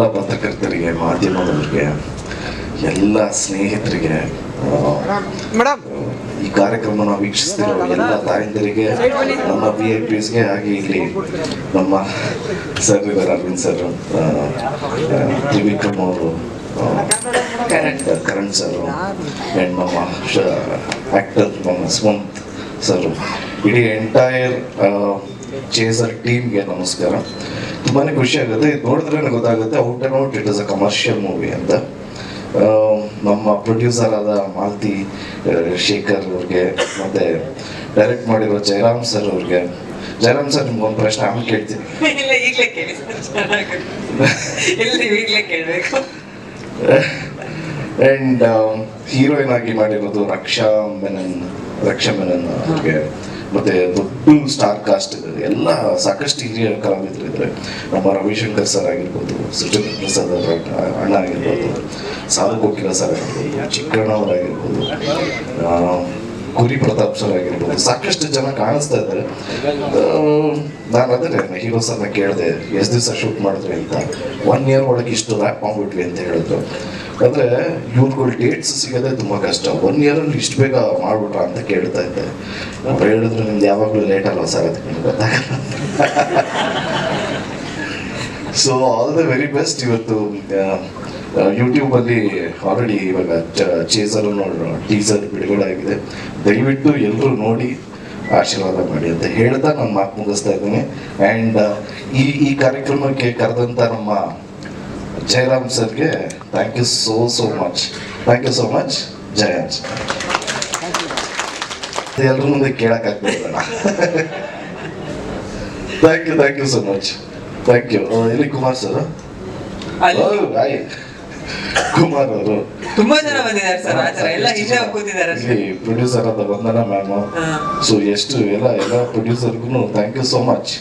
ಎಲ್ಲ ಪತ್ರಕರ್ತರಿಗೆ ಮಾಧ್ಯಮದವರಿಗೆ ಎಲ್ಲ ಸ್ನೇಹಿತರಿಗೆ ಈ ಕಾರ್ಯಕ್ರಮನ ವೀಕ್ಷಿಸ್ತಿರೋ ಎಲ್ಲ ತಾಯಂದಿರಿಗೆ ನಮ್ಮ ವಿ ಐ ಪಿಸ್ಗೆ ಹಾಗೆ ಇಲ್ಲಿ ನಮ್ಮ ಸರ್ ಇದ್ದಾರೆ ಅರವಿಂದ್ ಸರ್ ತ್ರಿವಿಕ್ರಮ್ ಅವರು ಕರಣ್. ಸರ್ ಅಂಡ್ ನಮ್ಮ ಆ್ಯಕ್ಟರ್ ನಮ್ಮ ಸುಮಂತ್ ಸರ್. ಇಡೀ ಎಂಟೈರ್ ಚೇಸರ್ ಟೀಮ್ಗೆ ನಮಸ್ಕಾರ. ತುಂಬಾ ಖುಷಿ ಆಗುತ್ತೆ. ಇದು ನೋಡಿದ್ರೆ ಗೊತ್ತಾಗುತ್ತೆ out and out it is a commercial movie ಅಂತ. ನಮ್ಮ ಪ್ರೊಡ್ಯೂಸರ್ ಆದ ಮಾಲತಿ ಶೇಖರ್ ಅವ್ರಿಗೆ ಮತ್ತೆ ಡೈರೆಕ್ಟ್ ಮಾಡಿರೋ ಜಯರಾಮ್ ಸರ್ ಅವ್ರಿಗೆ. ಜಯರಾಮ್ ಸರ್ ನಿಮ್ಗೊಂದು ಪ್ರಶ್ನೆ ಆಮೇಲೆ ಕೇಳ್ತೀನಿ. ಆ್ಯಂಡ್ ಹೀರೋಯಿನ್ ಆಗಿ ಮಾಡಿರೋದು ರಕ್ಷಾ ಮೆನನ್ ರಕ್ಷಾ ಮೆನನ್ ಅವ್ರಿಗೆ. ಮತ್ತೆ ದೊಡ್ಡ ಸ್ಟಾರ್ ಕಾಸ್ಟ್ ಎಲ್ಲ ಸಾಕಷ್ಟು ಹಿರಿಯ ಕಲಾವಿದರು ಇದ್ದಾರೆ ನಮ್ಮ ರವಿಶಂಕರ್ ಸರ್ ಆಗಿರ್ಬೋದು, ಸೃಜನ್ ಪ್ರಸಾದ್ ಅವರ ಅಣ್ಣ ಆಗಿರ್ಬೋದು ಸಾಲು ಕೋಕಿಲ ಸರ್ ಆಗಿರ್ಬೋದು ಚಿಕ್ಕಣ್ಣ ಗುರಿ ಪ್ರತಾಪ್ ಸರ್ ಆಗಿರ್ಬೋದು, ಸಾಕಷ್ಟು ಜನ ಕಾಣಿಸ್ತಾ ಇದ್ದಾರೆ. ನಾನು ಅದೇ ಹೀರೋ ಸರ್ನ ಕೇಳಿದೆ, ಎಷ್ಟು ದಿವಸ ಶೂಟ್ ಮಾಡಿದ್ರಿ ಅಂತ. ಒನ್ ಇಯರ್ ಒಳಗೆ ಇಷ್ಟು ರ್ಯಾಪ್ ಮಾಡ್ಬಿಟ್ವಿ ಅಂತ ಹೇಳಿದ್ರು. ಅಂದ್ರೆ ಇವ್ರುಗಳು ಡೇಟ್ಸ್ ಸಿಗೋದೇ ತುಂಬಾ ಕಷ್ಟ. ಒನ್ ಇಯರಲ್ಲಿ ಇಷ್ಟು ಬೇಗ ಮಾಡ್ಬಿಟ್ರ ಅಂತ ಕೇಳ್ತಾ ಇದ್ದೆ. ಅವ್ರು ಹೇಳಿದ್ರೆ, ನಿಮ್ದು ಯಾವಾಗಲೂ ಲೇಟ್ ಅಲ್ಲ ಸರ್ ಅದಕ್ಕೆ ಗೊತ್ತಾಗಲ್ಲ. So all the very best ಇವತ್ತು. ಯೂಟ್ಯೂಬ್ ಅಲ್ಲಿ ಆಲ್ರೆಡಿ ಇವಾಗ ಚೇಸರ್ ಟೀಸರ್ ಬಿಡುಗಡೆ ಆಗಿದೆ. ದಯವಿಟ್ಟು ಎಲ್ಲರೂ ನೋಡಿ, ಆಶೀರ್ವಾದ ಮಾಡಿ ಅಂತ ಹೇಳ್ತಾ ನಾನು ಮಾತು ಮುಗಿಸ್ತಾ ಇದ್ದೀನಿ. ಆ್ಯಂಡ್ ಈ ಈ ಕಾರ್ಯಕ್ರಮಕ್ಕೆ ಕರೆದಂಥ ನಮ್ಮ ಜಯರಾಮ್ ಸರ್ಗೆ thank you so so much thank you so much Jayanth ಎಲ್ಲರ ಮುಂದೆ ಕೇಳಕ್ಕಾಗ್ತದೆ thank you thank you so much thank you ಎಲ್ಲಿ ಕುಮಾರ್ ಸರ್ ಕುಮಾರ್ ಅವರು. ತುಂಬಾ ಜನ ಬಂದಿದ್ದಾರೆ ಸರ್ ಆತರ ಥರ ಎಲ್ಲ ಹಿಂದೆ ಕೂತಿದ್ದಾರೆ ಪ್ರೊಡ್ಯೂಸರ್ ಆದ ವಂದನಾ ಮ್ಯಾಮ್. ಸೊ ಎಷ್ಟು ಎಲ್ಲ ಎಲ್ಲ ಪ್ರೊಡ್ಯೂಸರ್ಗೂ ಥ್ಯಾಂಕ್ ಯು ಸೋ ಮಚ್